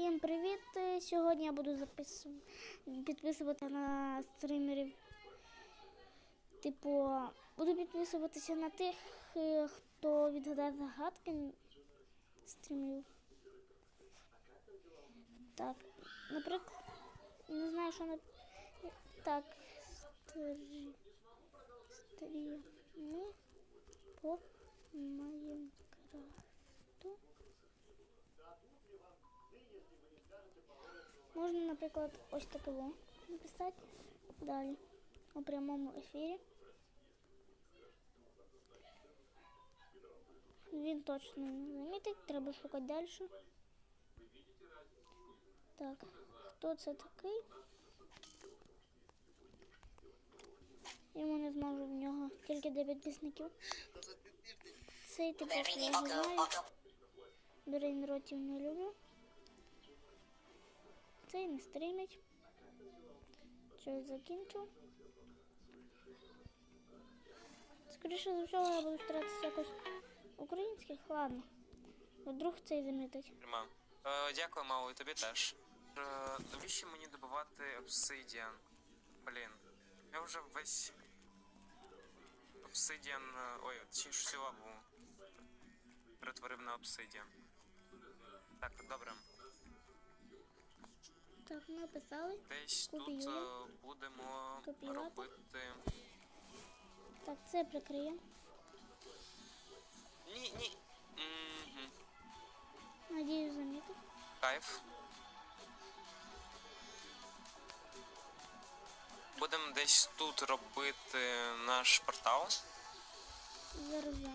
Всім привіт! Е, Сьогодні я буду запис... підписувати на стримерів. Типу, буду підписуватися на тих, е, хто відгадає загадки стрімів. Так, наприклад, не знаю, що на. Так, стрі... стріми по Майнкрафту. Можна, наприклад, ось такого написати. Далі. У прямому ефірі. Він точно не замітить, треба шукати далі. Так, хто це такий? Йому не зможу в нього тільки 9 підписників. Цей типу я його знаю. Брейнротів не люблю. Цей не стрімить. Щось закінчу. Скоріше за всього я буду старатися якось українських, ладно. Вдруг цей замітить. Е, дякую, мало, і тобі теж. Е, навіщо мені добувати обсидіан? Блін. Я вже весь обсидіан. е, Ой, точніше всю лаву перетворив на обсидіан. Так, добре. Так, написали. Десь тут Копіюємо. е, будемо Копіювати. робити. Так, це прикриє. Ні, ні. Мгм. Надію, замітить. Кайф. Будемо десь тут робити наш портал. Зараз я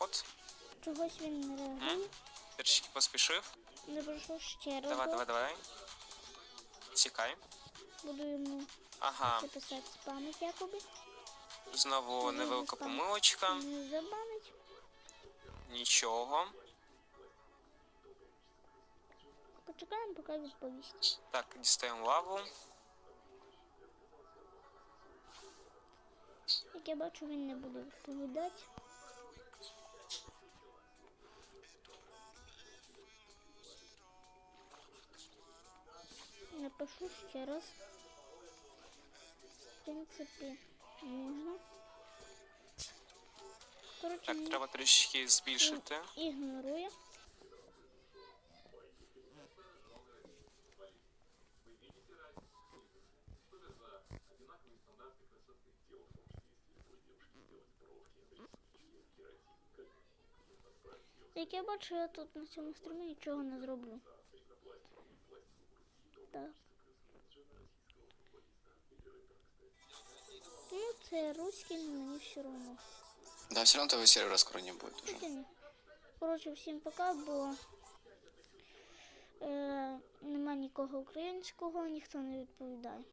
не напишу. От, Чогось він не реагує. трішки поспішив. Не пройшов ще раз. Давай, давай, давай. Тікай. Буду йому Ага, це писати спамить якоби. знову Ні, невелика спам. помилочка. Не забанить. Нічого. Почекаємо, поки відповість. Так, дістаємо лаву. Як я бачу, він не буде відповідати. Напишу ще раз. В принципі, можна. Коротше, Так, треба трішки збільшити. ігнорує. Як я бачу, я тут на цьому стрімі нічого не зроблю. Так. Ну, це руський, мені все одно. Да, все равно того сервера скоро не будет уже. Коротше, всім пока, бо е, нема нікого українського, ніхто не відповідає.